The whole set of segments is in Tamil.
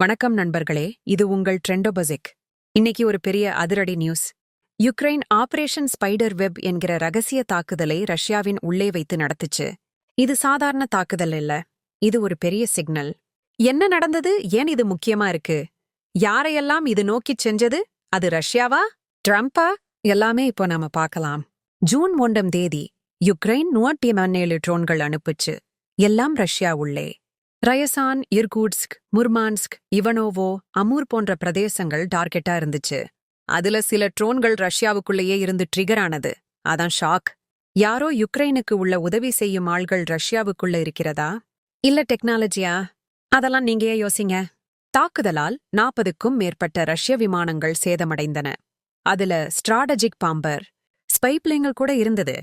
வணக்கம் நண்பர்களே இது உங்கள் ட்ரெண்டோபசிக். இன்னைக்கு ஒரு பெரிய அதிரடி news. Ukraine operation spider web என்கிற ரகசிய தாக்குதலை ரஷ்யாவின் உள்ளே வைத்து நடத்துச்சு. இது சாதாரண தாக்குதல் இல்ல. இது ஒரு பெரிய சிக்னல். என்ன நடந்தது? ஏன் இது முக்கியமா இருக்கு? யாரையெல்லாம் இது நோக்கிச் செஞ்சது? அது ரஷ்யாவா? ட்ரம்பா எல்லாமே இப்போ நாம பார்க்கலாம். ஜூன் ஒன்றாம் தேதி யுக்ரைன் நூற்றி பதினேழு ட்ரோன்கள் அனுப்புச்சு. எல்லாம் ரஷ்யா உள்ளே. ரயசான் இர்கூட்ஸ்க் முர்மான்ஸ்க் இவனோவோ அமூர் போன்ற பிரதேசங்கள் டார்கெட்டா இருந்துச்சு. அதுல சில ட்ரோன்கள் ரஷ்யாவுக்குள்ளேயே இருந்து ட்ரிகர் ஆனது. அதான் ஷாக். யாரோ யுக்ரைனுக்கு உள்ள உதவி செய்யும் ஆள்கள் ரஷ்யாவுக்குள்ள இருக்கிறதா? இல்ல டெக்னாலஜியா? அதெல்லாம் நீங்க ஏன் யோசிங்க? தாக்குதலால் நாற்பதுக்கும் மேற்பட்ட ரஷ்ய விமானங்கள் சேதமடைந்தன. அதுல ஸ்ட்ராட்டஜிக் பாம்பர் ஸ்பைப்லிங்கள் கூட இருந்தது.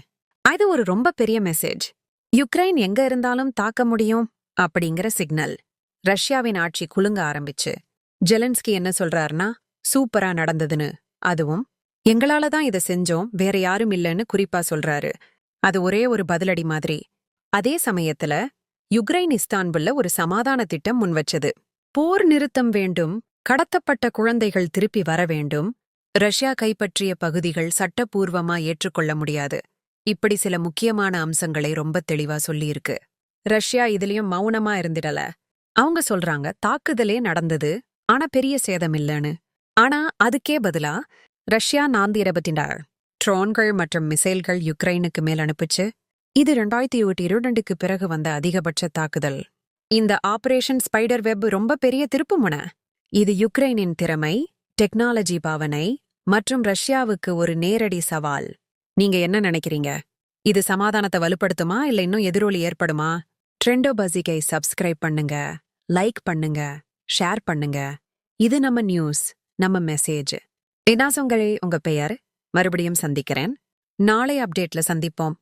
அது ஒரு ரொம்ப பெரிய மெசேஜ் யுக்ரைன் எங்க இருந்தாலும் தாக்க முடியும்? அப்படிங்கிற சிக்னல். ரஷ்யாவின் ஆட்சி குலுங்க ஆரம்பிச்சு. ஜெலன்ஸ்கி என்ன சொல்றாருன்னா சூப்பரா நடந்ததுன்னு. அதுவும் எங்களால தான் இதை செஞ்சோம் வேற யாரும் இல்லைன்னு குறிப்பா சொல்றாரு. அது ஒரே ஒரு பதிலடி மாதிரி. அதே சமயத்துல யுக்ரைன் இஸ்தான்புல்ல ஒரு சமாதான திட்டம் முன்வச்சது. போர் நிறுத்தம் வேண்டும் கடத்தப்பட்ட குழந்தைகள் திருப்பி வர வேண்டும் ரஷ்யா கைப்பற்றிய பகுதிகள் சட்டப்பூர்வமா ஏற்றுக்கொள்ள முடியாது. இப்படி சில முக்கியமான அம்சங்களை ரொம்ப தெளிவா சொல்லியிருக்கு. ரஷ்யா இதுலயும் மௌனமா இருந்திடல. அவங்க சொல்றாங்க தாக்குதலே நடந்தது ஆனா பெரிய சேதம் இல்லைன்னு. ஆனா அதுக்கே பதிலா ரஷ்யா நான்கு இருபத்தினார் ட்ரோன்கள் மற்றும் மிசைல்கள் யுக்ரைனுக்கு மேல் அனுப்புச்சு இது ரெண்டாயிரத்தி இருபத்தி இரண்டுக்கு பிறகு வந்த அதிகபட்ச தாக்குதல். இந்த ஆபரேஷன் ஸ்பைடர் வெப் ரொம்ப பெரிய திருப்புமுனை. இது யுக்ரைனின் திறமை டெக்னாலஜி பாவனை மற்றும் ரஷ்யாவுக்கு ஒரு நேரடி சவால். நீங்க என்ன நினைக்கிறீங்க? இது சமாதானத்தை வலுப்படுத்துமா இல்ல இன்னும் எதிரொலி ஏற்படுமா? ட்ரெண்டோ பசிகை சப்ஸ்கிரைப் பண்ணுங்க லைக் பண்ணுங்க ஷேர் பண்ணுங்க. இது நம்ம நியூஸ் நம்ம மெசேஜ் தினாசங்களே உங்க பெயர்? மறுபடியும் சந்திக்கிறேன். நாளை அப்டேட்ல சந்திப்போம்.